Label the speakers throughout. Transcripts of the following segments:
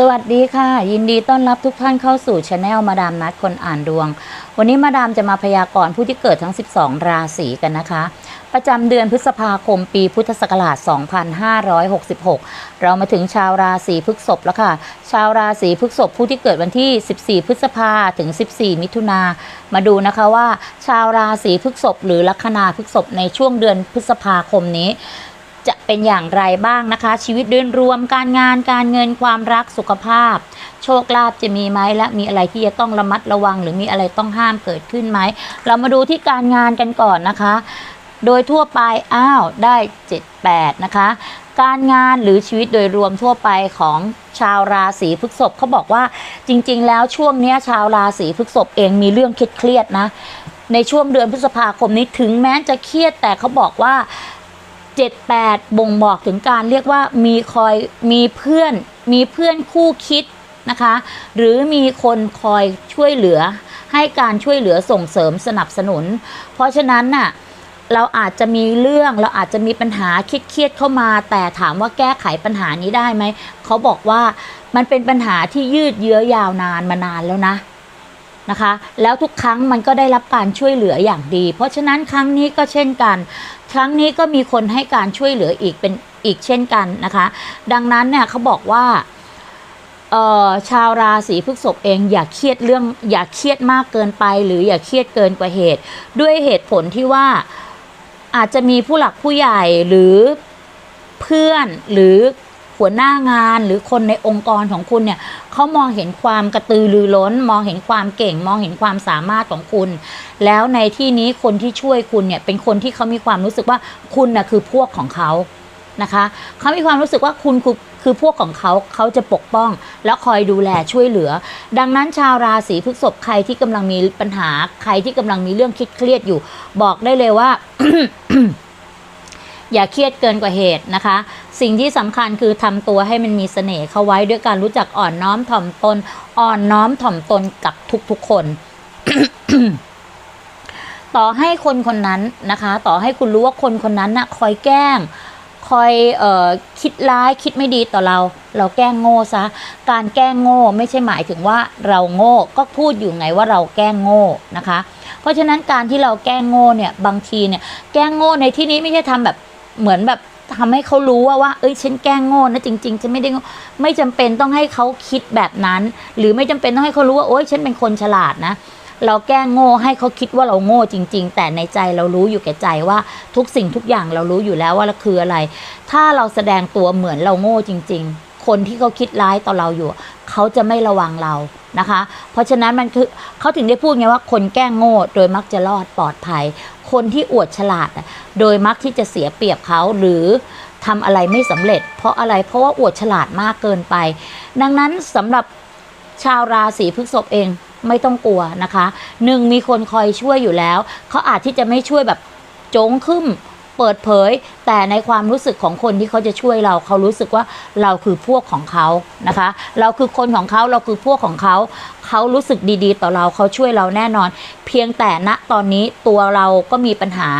Speaker 1: สวัสดีค่ะ ยินดีต้อนรับทุกท่านเข้าสู่ช anel มาดามนัดคนอ่านดวง วันนี้มาดามจะมาพยากรณ์ผู้ที่เกิดทั้ง 12 ราศีกันนะคะ ประจำเดือนพฤษภาคมปีพุทธศักราช 2566 เรามาถึงชาวราศีพฤษภแล้วค่ะ ชาวราศีพฤษภผู้ที่เกิดวันที่ 14 พฤษภาถึง 14 มิถุนามาดูนะคะว่า ชาวราศีพฤษภหรือลัคนาพฤษภในช่วงเดือนพฤษภาคมนี้ จะเป็นอย่างไรบ้างนะคะ ชีวิตโดยรวมการงานการเงินความรักสุขภาพ โชคลาภจะมีไหมและมีอะไรที่จะต้องระมัดระวัง หรือมีอะไรต้องห้ามเกิดขึ้นไหม เรามาดูที่การงานกันก่อนนะคะ โดยทั่วไปอ้าวได้ 7 8 นะคะ การงานหรือชีวิตโดยรวมทั่วไปของชาวราศีพฤษภเขาบอกว่าจริง ๆ แล้วช่วงนี้ชาวราศีพฤษภเองมีเรื่องเครียดๆนะในช่วงเดือนพฤษภาคมนี้ถึงแม้จะเครียดแต่เขาบอกว่า 78 บ่งบอกถึงการเรียกว่ามีคอยมีเพื่อนมีเพื่อนคู่คิดนะคะ หรือมีคนคอยช่วยเหลือ ให้การช่วยเหลือส่งเสริมสนับสนุน เพราะฉะนั้นน่ะเราอาจจะมีเรื่องเราอาจจะมีปัญหาคิดเครียดเข้ามา แต่ถามว่าแก้ไขปัญหานี้ได้ไหมเขาบอกว่ามันเป็นปัญหาที่ยืดเยื้อยาวนานมานานแล้วนะ นะคะ แล้วทุกครั้งมันก็ได้รับการช่วยเหลืออย่างดี เพราะฉะนั้นครั้งนี้ก็เช่นกัน ครั้งนี้ก็มีคนให้การช่วยเหลืออีกเป็นอีกเช่นกันนะคะ ดังนั้นเนี่ยเขาบอกว่าชาวราศีพฤษภเองอย่าเครียดเรื่องอย่าเครียดมากเกินไป หรืออย่าเครียดเกินกว่าเหตุ ด้วยเหตุผลที่ว่าอาจจะมีผู้หลักผู้ใหญ่หรือเพื่อนหรือ หัวหน้างานหรือคนในองค์กรของคุณเนี่ยเขามองเห็นความกระตือรือร้น มองเห็นความเก่ง มองเห็นความสามารถของคุณ แล้วในที่นี้คนที่ช่วยคุณเนี่ยเป็นคนที่เขามีความรู้สึกว่าคุณน่ะคือพวกของเขานะคะเขามีความรู้สึกว่าคุณคือคือพวกของเขาเขาจะปกป้อง แล้วคอยดูแลช่วยเหลือ ดังนั้นชาวราศีพฤษภใครที่กำลังมีปัญหาใครที่กำลังมีเรื่องคิดเครียดอยู่ บอกได้เลยว่า อย่าเครียดเกินกว่าเหตุนะคะ สิ่งที่สำคัญคือทำตัวให้มันมีเสน่ห์เข้าไว้ด้วยการรู้จักอ่อนน้อมถ่อมตน อ่อนน้อมถ่อมตนกับทุกๆคน ต่อให้คนคนนั้นนะคะ ต่อให้คุณรู้ว่าคนคนนั้นน่ะคอยแกล้งคอยออคิดร้ายคิดไม่ดีต่อเรา เราแกล้งโง่ซะการแกล้งโง่ไม่ใช่หมายถึงว่าเราโง่ก็พูดอยู่ไงว่าเราแกล้งโง่นะคะ เพราะฉะนั้นการที่เราแกล้งโง่เนี่ยบางทีเนี่ยแกล้งโง่ในที่นี้ไม่ใช่ทำแบบ เหมือนแบบทำให้เขารู้ว่าว่าเอ้ยฉันแกล้งโง่นะจริงๆฉันไม่ได้ไม่จำเป็นต้องให้เขาคิดแบบนั้น หรือไม่จำเป็นต้องให้เขารู้ว่าโอ้ยฉันเป็นคนฉลาดนะ เราแกล้งโง่ให้เขาคิดว่าเราโง่จริง ๆ แต่ในใจเรารู้อยู่แก่ใจว่าทุกสิ่งทุกอย่างเรารู้อยู่แล้วว่าเราคืออะไร ถ้าเราแสดงตัวเหมือนเราโง่จริง ๆ คนที่เขาคิดร้ายต่อเราอยู่ เขาจะไม่ระวังเรานะคะ เพราะฉะนั้นมันคือเขาถึงได้พูดไงว่าคนแกล้งโง่โดยมักจะรอดปลอดภัย คนที่อวดฉลาด โดยมักที่จะเสียเปรียบเขาหรือทำอะไรไม่สำเร็จ เพราะอะไรเพราะว่าอวดฉลาดมากเกินไป ดังนั้นสำหรับชาวราศีพฤษภเองไม่ต้องกลัวนะคะหนึ่งมีคนคอยช่วยอยู่แล้ว เขาอาจที่จะไม่ช่วยแบบโจงขึ้น เปิดเผย แต่ในความรู้สึกของคนที่เขาจะช่วยเราเขารู้สึกว่าเราคือพวกของเขานะคะ เราคือคนของเขาเราคือพวกของเขาเขารู้สึกดีๆ ต่อเราเขาช่วยเราแน่นอน เพียงแต่ณตอนนี้ตัวเราก็มีปัญหา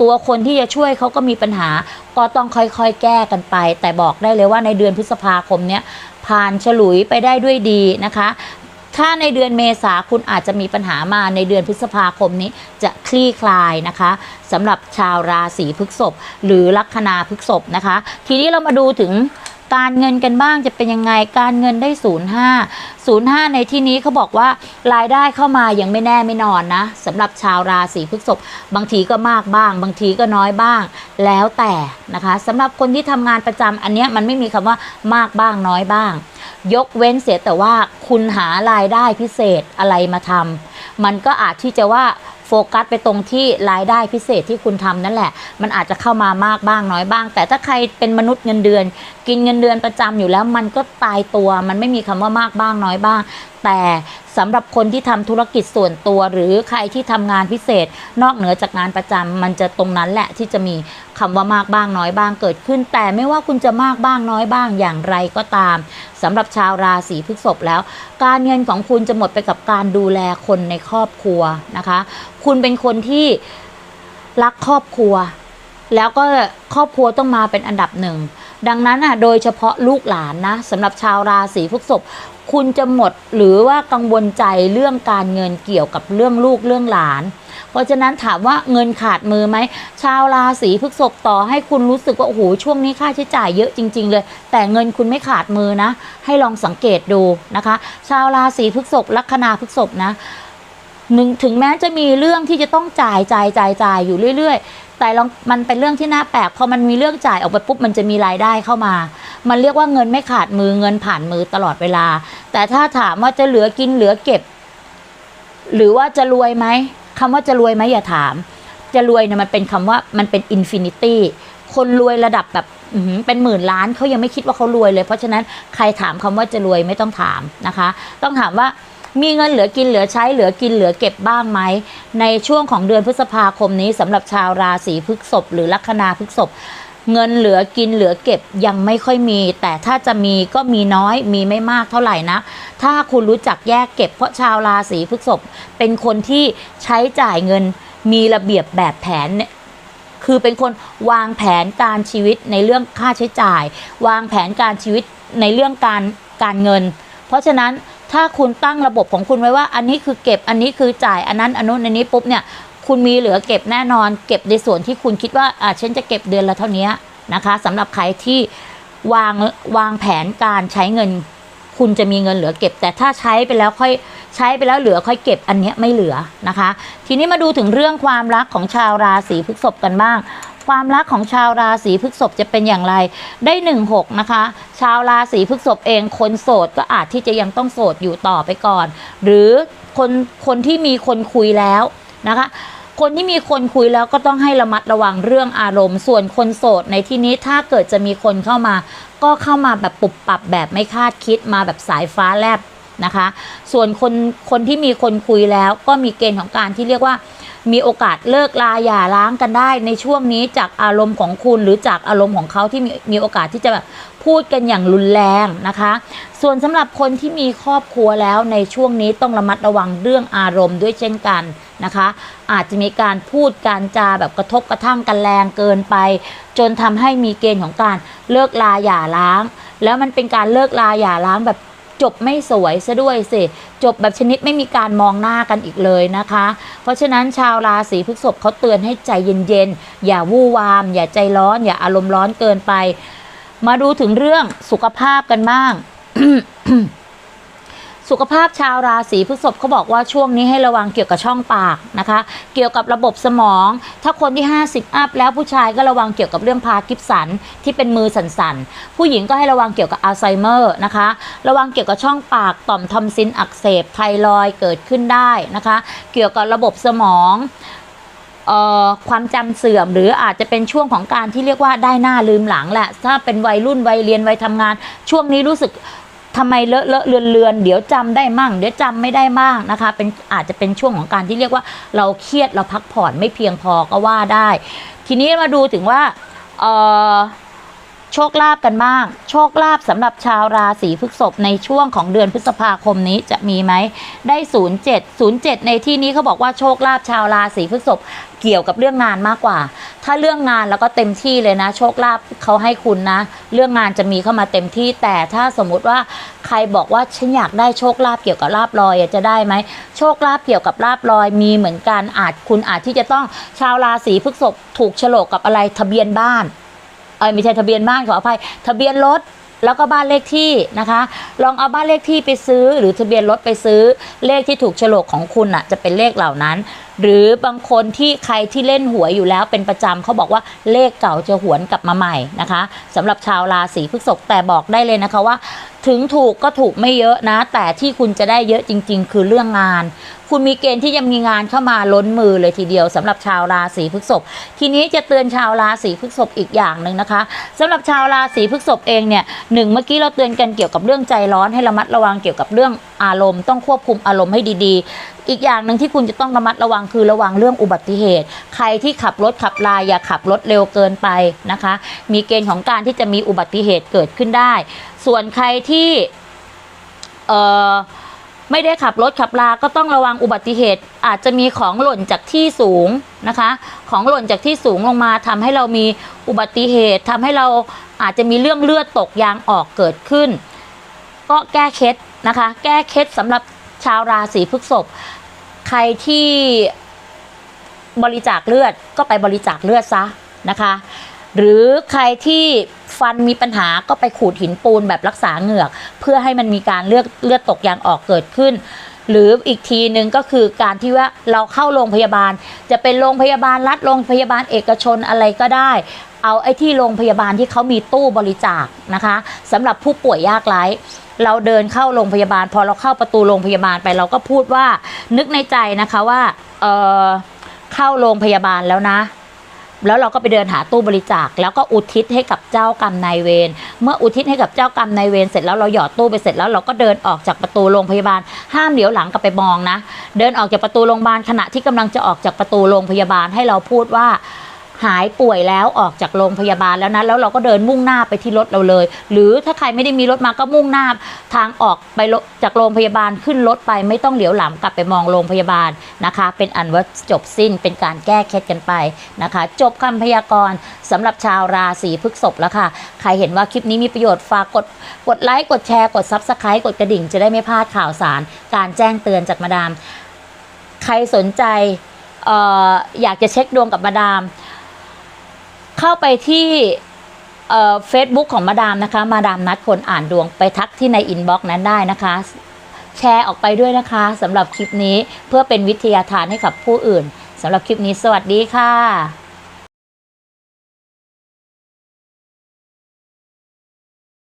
Speaker 1: ตัวคนที่จะช่วยเขาก็มีปัญหา ก็ต้องค่อยๆ แก้กันไป แต่บอกได้เลยว่าในเดือนพฤษภาคมเนี้ยผ่านฉลุยไปได้ด้วยดีนะคะ ถ้าในเดือนเมษาคุณอาจจะมีปัญหามาในเดือนพฤษภาคมนี้จะคลี่คลายนะคะสำหรับชาวราศีพฤษภหรือลัคนาพฤษภนะคะ ทีนี้เรามาดูถึง การเงินกันบ้างจะเป็นยังไงการเงินได้05 05ในที่นี้เขาบอกว่ารายได้เข้ามายังไม่แน่ไม่นอนนะสำหรับชาวราศีพฤษภบางทีก็มากบ้าง บางทีก็น้อยบ้าง แล้วแต่นะคะสำหรับคนที่ทำงานประจำอันเนี้ยมันไม่มีคำว่ามากบ้างน้อยบ้าง ยกเว้นเสียแต่ว่าคุณหารายได้พิเศษอะไรมาทำมันก็อาจที่จะว่า โฟกัสไปตรงที่รายได้พิเศษที่คุณทำนั่นแหละ มันอาจจะเข้ามามากบ้างน้อยบ้าง แต่ถ้าใครเป็นมนุษย์เงินเดือน กินเงินเดือนประจำอยู่แล้ว มันก็ตายตัว มันไม่มีคำว่ามากบ้างน้อยบ้าง แต่สำหรับคนที่ทำธุรกิจส่วนตัวหรือใครที่ทำงานพิเศษ นอกเหนือจากงานประจำมันจะตรงนั้นแหละที่จะมีคำว่ามากบ้างน้อยบ้างเกิดขึ้น แต่ไม่ว่าคุณจะมากบ้างน้อยบ้างอย่างไรก็ตาม สำหรับชาวราศีพฤษภแล้ว การเงินของคุณจะหมดไปกับการดูแลคนในครอบครัวนะคะ คุณเป็นคนที่รักครอบครัว แล้วก็ครอบครัวต้องมาเป็นอันดับหนึ่ง ดังนั้นอะโดยเฉพาะลูกหลานนะสำหรับชาวราศีพฤษภคุณจะหมดหรือว่ากังวลใจเรื่องการเงินเกี่ยวกับเรื่องลูกเรื่องหลาน เพราะฉะนั้นถามว่าเงินขาดมือไหม ชาวราศีพฤษภต่อให้คุณรู้สึกว่าโอ้โหช่วงนี้ค่าใช้จ่ายเยอะจริง ๆ เลย แต่เงินคุณไม่ขาดมือนะ ให้ลองสังเกตดูนะคะ ชาวราศีพฤษภลัคนาพฤษภนะ หนึ่งถึงแม้จะมีเรื่องที่จะต้องจ่ายจ่ายจ่ายจ่ายอยู่เรื่อย ๆ แต่ลองมันเป็นเรื่องที่น่าแปลกพอมันมีเรื่องจ่ายออกไปปุ๊บมันจะมีรายได้เข้ามา มันเรียกว่าเงินไม่ขาดมือเงินผ่านมือตลอดเวลา แต่ถ้าถามว่าจะเหลือกินเหลือเก็บ หรือว่าจะรวยไหมคำว่าจะรวยไหมอย่าถาม จะรวยเนี่ยมันเป็นคำว่ามันเป็นอินฟินิตี้คนรวยระดับแบบเป็นหมื่นล้านเขายังไม่คิดว่าเขารวยเลย เพราะฉะนั้นใครถามคำว่าจะรวยไม่ต้องถามนะคะ ต้องถามว่า มีเงินเหลือกินเหลือใช้เหลือกินเหลือเก็บบ้างไหม ในช่วงของเดือนพฤษภาคมนี้สำหรับชาวราศีพฤษภหรือลัคนาพฤษภเงินเหลือกินเหลือเก็บยังไม่ค่อยมี แต่ถ้าจะมีก็มีน้อยมีไม่มากเท่าไหร่นะ ถ้าคุณรู้จักแยกเก็บเพราะชาวราศีพฤษภเป็นคนที่ใช้จ่ายเงินมีระเบียบแบบแผนเนี่ยคือเป็นคนวางแผนการชีวิตในเรื่องค่าใช้จ่าย วางแผนการชีวิตในเรื่องการการเงิน เพราะฉะนั้น ถ้าคุณตั้งระบบของคุณไว้ว่า อันนี้คือเก็บอันนี้คือจ่ายอันนั้นอันนู้นอันนี้ปุ๊บเนี่ยคุณมีเหลือเก็บแน่นอน เก็บในส่วนที่คุณคิดว่าอ่าฉันจะเก็บเดือนละเท่านี้นะคะสำหรับใครที่วางวางแผนการใช้เงิน คุณจะมีเงินเหลือเก็บ แต่ถ้าใช้ไปแล้วค่อยใช้ไปแล้วเหลือค่อยเก็บอันนี้ไม่เหลือนะคะ ทีนี้มาดูถึงเรื่องความรักของชาวราศีพฤษภกันบ้าง ความรักของชาวราศีพฤษภจะเป็นอย่างไร ได้หนึ่งหกนะคะ ชาวราศีพฤษภเองคนโสดก็อาจที่จะยังต้องโสดอยู่ต่อไปก่อน หรือคนคนที่มีคนคุยแล้วนะคะคนที่มีคนคุยแล้วก็ต้องให้ระมัดระวังเรื่องอารมณ์ ส่วนคนโสดในที่นี้ถ้าเกิดจะมีคนเข้ามา ก็เข้ามาแบบปุบปับแบบไม่คาดคิดมาแบบสายฟ้าแลบ นะคะ ส่วนคนคนที่มีคนคุยแล้วก็มีเกณฑ์ของการที่เรียกว่า มีโอกาสเลิกลาหย่าร้างกันได้ในช่วงนี้จากอารมณ์ของคุณหรือจากอารมณ์ของเขาที่มีมีโอกาสที่จะแบบพูดกันอย่างรุนแรงนะคะ ส่วนสำหรับคนที่มีครอบครัวแล้วในช่วงนี้ต้องระมัดระวังเรื่องอารมณ์ด้วยเช่นกันนะคะ อาจจะมีการพูดการจาแบบกระทบกระทั่งกันแรงเกินไป จนทำให้มีเกณฑ์ของการเลิกลาหย่าร้าง แล้วมันเป็นการเลิกลาหย่าร้างแบบ จบไม่สวยซะด้วยสิ จบแบบชนิดไม่มีการมองหน้ากันอีกเลยนะคะ เพราะฉะนั้นชาวราศีพฤษภเขาเตือนให้ใจเย็นๆ อย่าวู่วาม อย่าใจร้อน อย่าอารมณ์ร้อนเกินไป มาดูถึงเรื่องสุขภาพกันบ้าง สุขภาพชาวราศีพฤษภเขาบอกว่าช่วงนี้ให้ระวังเกี่ยวกับช่องปากนะคะ เกี่ยวกับระบบสมอง ถ้าคนที่ 50 อัพแล้วผู้ชายก็ระวังเกี่ยวกับเรื่องพาร์กินสันที่เป็นมือสั่นๆ ผู้หญิงก็ให้ระวังเกี่ยวกับอัลไซเมอร์นะคะ ระวังเกี่ยวกับช่องปากต่อมทอมซินอักเสบไทรอยเกิดขึ้นได้นะคะ เกี่ยวกับระบบสมองความจำเสื่อมหรืออาจจะเป็นช่วงของการที่เรียกว่าได้หน้าลืมหลังแหละ ถ้าเป็นวัยรุ่นวัยเรียนวัยทำงาน ช่วงนี้รู้สึก ทำไมเลอะเลอะเลือนเลือนเดี๋ยวจำได้มั่ง เดี๋ยวจำไม่ได้มั่งนะคะ เป็นอาจจะเป็นช่วงของการที่เรียกว่าเราเครียดเราพักผ่อนไม่เพียงพอก็ว่าได้ ทีนี้มาดูถึงว่าเออ โชคลาภกันบ้าง โชคลาภสำหรับชาวราศีพฤษภในช่วงของเดือนพฤษภาคมนี้จะมีไหมได้ 07 07 ในที่นี้เขาบอกว่าโชคลาภชาวราศีพฤษภเกี่ยวกับเรื่องงานมากกว่า ถ้าเรื่องงานแล้วก็เต็มที่เลยนะ โชคลาภเขาให้คุณนะ เรื่องงานจะมีเข้ามาเต็มที่ แต่ถ้าสมมุติว่าใครบอกว่าฉันอยากได้โชคลาภเกี่ยวกับลาบลอยจะได้ไหมโชคลาภเกี่ยวกับลาบลอยมีเหมือนกันอาจคุณอาจที่จะต้องชาวราศีพฤษภถูกโฉลกกับอะไรทะเบียนบ้าน เออไม่ใช่ทะเบียนบ้านขออภัย ทะเบียนรถแล้วก็บ้านเลขที่นะคะ ลองเอาบ้านเลขที่ไปซื้อ หรือทะเบียนรถไปซื้อเลขที่ถูกโฉลกของคุณอะจะเป็นเลขเหล่านั้น หรือบางคนที่ใครที่เล่นหวยอยู่แล้วเป็นประจำเขาบอกว่าเลขเก่าจะหวนกลับมาใหม่นะคะสำหรับชาวราศีพฤษภแต่บอกได้เลยนะคะว่า ถึงถูกก็ถูกไม่เยอะนะ แต่ที่คุณจะได้เยอะจริง ๆ คือเรื่องงาน คุณมีเกณฑ์ที่จะมีงานเข้ามาล้นมือเลยทีเดียวสำหรับชาวราศีพฤษภทีนี้จะเตือนชาวราศีพฤษภอีกอย่างหนึ่งนะคะสำหรับชาวราศีพฤษภเองเนี่ยหนึ่งเมื่อกี้เราเตือนกันเกี่ยวกับเรื่องใจร้อนให้ระมัดระวังเกี่ยวกับเรื่องอารมณ์ต้องควบคุมอารมณ์ให้ดีๆ อีกอย่างหนึ่งที่คุณจะต้องระมัดระวังคือระวังเรื่องอุบัติเหตุ ใครที่ขับรถขับลายอย่าขับรถเร็วเกินไปนะคะ มีเกณฑ์ของการที่จะมีอุบัติเหตุเกิดขึ้นได้ ส่วนใครที่เอ่อไม่ได้ขับรถขับลา ก็ต้องระวังอุบัติเหตุ อาจจะมีของหล่นจากที่สูงนะคะ ของหล่นจากที่สูงลงมาทำให้เรามีอุบัติเหตุทำให้เราอาจจะมีเรื่องเลือดตกยางออกเกิดขึ้น ก็แก้เคล็ด นะคะ แก้เคล็ดสำหรับชาวราศีพฤษภใครที่บริจาคเลือดก็ไปบริจาคเลือดซะนะคะ หรือใครที่ฟันมีปัญหาก็ไปขูดหินปูนแบบรักษาเหงือก เพื่อให้มันมีการเลือดเลือดตกยางออกเกิดขึ้น หรืออีกทีหนึ่งก็คือการที่ว่าเราเข้าโรงพยาบาล จะเป็นโรงพยาบาลรัฐโรงพยาบาลเอกชนอะไรก็ได้ เอาไอ้ที่โรงพยาบาลที่เขามีตู้บริจาคนะคะสำหรับผู้ป่วยยากไร้ เราเดินเข้าโรงพยาบาล พอเราเข้าประตูโรงพยาบาลไป เราก็พูดว่านึกในใจนะคะว่าเออเข้าโรงพยาบาลแล้วนะ แล้วเราก็ไปเดินหาตู้บริจาค แล้วก็อุทิศให้กับเจ้ากรรมนายเวรเมื่ออุทิศให้กับเจ้ากรรมนายเวรเสร็จแล้วเราหยอดตู้ไปเสร็จแล้วเราก็เดินออกจากประตูโรงพยาบาล ห้ามเหลียวหลังกลับไปมองนะ เดินออกจากประตูโรงพยาบาลขณะที่กำลังจะออกจากประตูโรงพยาบาลให้เราพูดว่า หายป่วยแล้วออกจากโรงพยาบาลแล้วนะแล้วเราก็เดินมุ่งหน้าไปที่รถเราเลย หรือถ้าใครไม่ได้มีรถมาก็มุ่งหน้าทางออกไปจากโรงพยาบาลขึ้นรถไปไม่ต้องเหลียวหลังกลับไปมองโรงพยาบาลนะคะ เป็นอันว่าจบสิ้นเป็นการแก้เคล็ดกันไปนะคะ จบคำพยากรณ์สำหรับชาวราศีพฤษภแล้วค่ะ ใครเห็นว่าคลิปนี้มีประโยชน์ฝากกดกดไลค์กดแชร์กดซับสไครต์กดกระดิ่งจะได้ไม่พลาดข่าวสาร การแจ้งเตือนจากมาดาม ใครสนใจอออยากจะเช็คดวงกับมาดาม เข้าไปที่เฟซบุ๊กของมาดามนะคะ มาดามนัดคนอ่านดวงไปทักที่ในอินบ็อกซ์นั้นได้นะคะ แชร์ออกไปด้วยนะคะสำหรับคลิปนี้เพื่อเป็นวิทยาทานให้กับผู้อื่นสำหรับคลิปนี้สวัสดีค่ะ